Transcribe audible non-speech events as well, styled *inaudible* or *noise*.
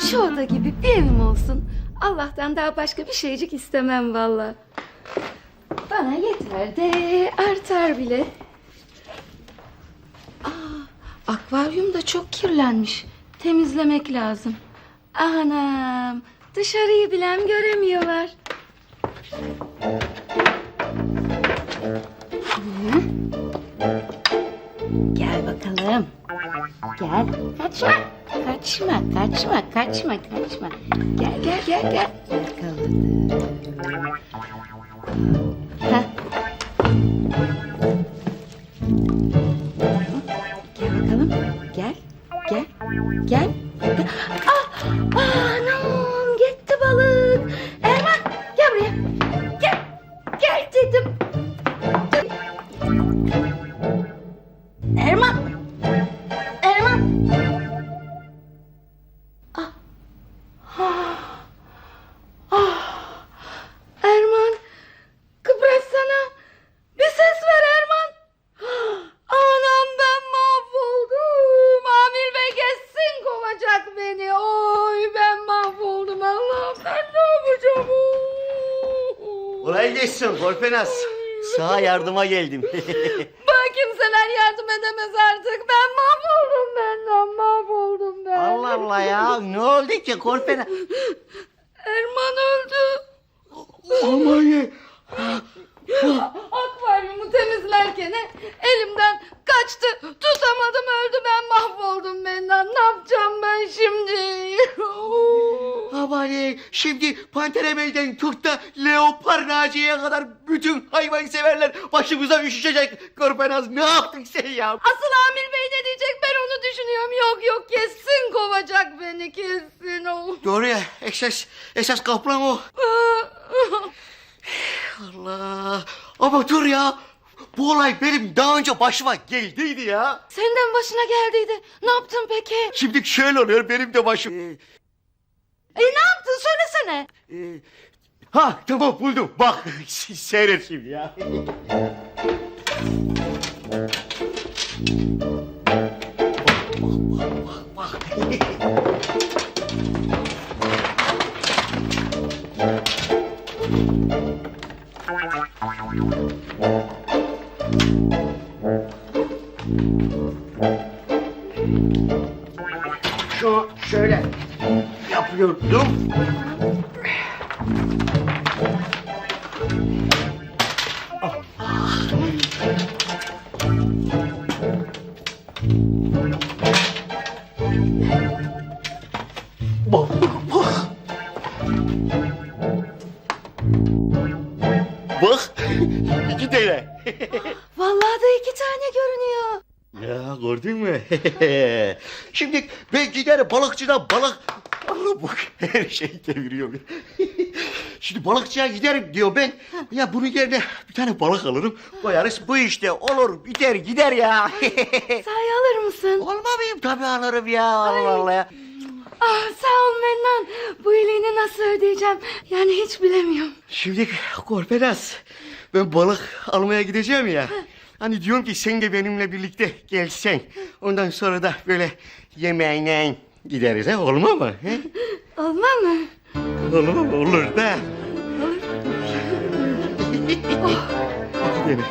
şu oda gibi bir evim olsun. Allah'tan daha başka bir şeycik istemem valla. Bana yeter de artar bile. Aa, akvaryum da çok kirlenmiş. Temizlemek lazım. Anam, dışarıyı bilen göremiyorlar. Hı? Gel bakalım. Gel. Kaçma. Kaçma, kaçma, kaçma, kaçma. Gel, gel, gel, gel. Bakalım. Heh. Gel bakalım. Gel. Gel. Gel. Ah! Anam gitti balık. Erman gel buraya. Gel. Gel dedim. Ah. Ah. Erman. Kıpraşsana. Bir ses ver Erman. Anam ben mahvoldum. Amir Bey gelsin kovacak beni. Oy ben mahvoldum Allah'ım ben ne yapacağım? Kolay gelsin Korpenas. Sağa yardıma geldim. *laughs* Bana kimseler yardım edemez artık. Ben mahvoldum. Allah ya ne oldu ki Korpenas? Erman öldü. Aman ya. Akvaryumu temizlerken elimden kaçtı. Tutamadım öldü ben mahvoldum benden. Ne yapacağım ben şimdi? *laughs* Aman ya. Şimdi Panteremel'den tut da Leopar Naciye'ye kadar bütün hayvanseverler başımıza üşüşecek. Korpenas ne yaptın sen ya? Asıl Amir Bey ne diyecek ben düşünüyorum. Yok yok kesin kovacak beni kesin. Doğru ya esas, esas kaplan o. *laughs* Allah. Ama dur ya. Bu olay benim daha önce başıma geldiydi ya. Senden başına geldiydi. Ne yaptın peki? Şimdi şöyle oluyor benim de başım. Ee, E ne yaptın söylesene. Ee, ha tamam buldum. Bak *laughs* seyret şimdi ya. Şu şöyle yapıyordum. Bak *laughs* iki tane. *laughs* Vallahi da iki tane görünüyor. Ya gördün mü? *laughs* Şimdi ben giderim balıkçıdan balık... Allah bak her şeyi deviriyorum. Şimdi balıkçıya giderim diyor ben. Ya bunun yerine bir tane balık alırım. Koyarız bu işte olur biter gider ya. Sahi alır mısın? Olmamayayım tabii alırım ya Allah Allah ya. Ah sağ ol Mennan. Bu iyiliğini nasıl ödeyeceğim? Yani hiç bilemiyorum. Şimdi Korpedas ben balık almaya gideceğim ya. Hani diyorum ki sen de benimle birlikte gelsen. Ondan sonra da böyle yemeğine gideriz ha olma mı? He? *laughs* Olmaz mı? Olur? Olur *laughs* da. Gidelim.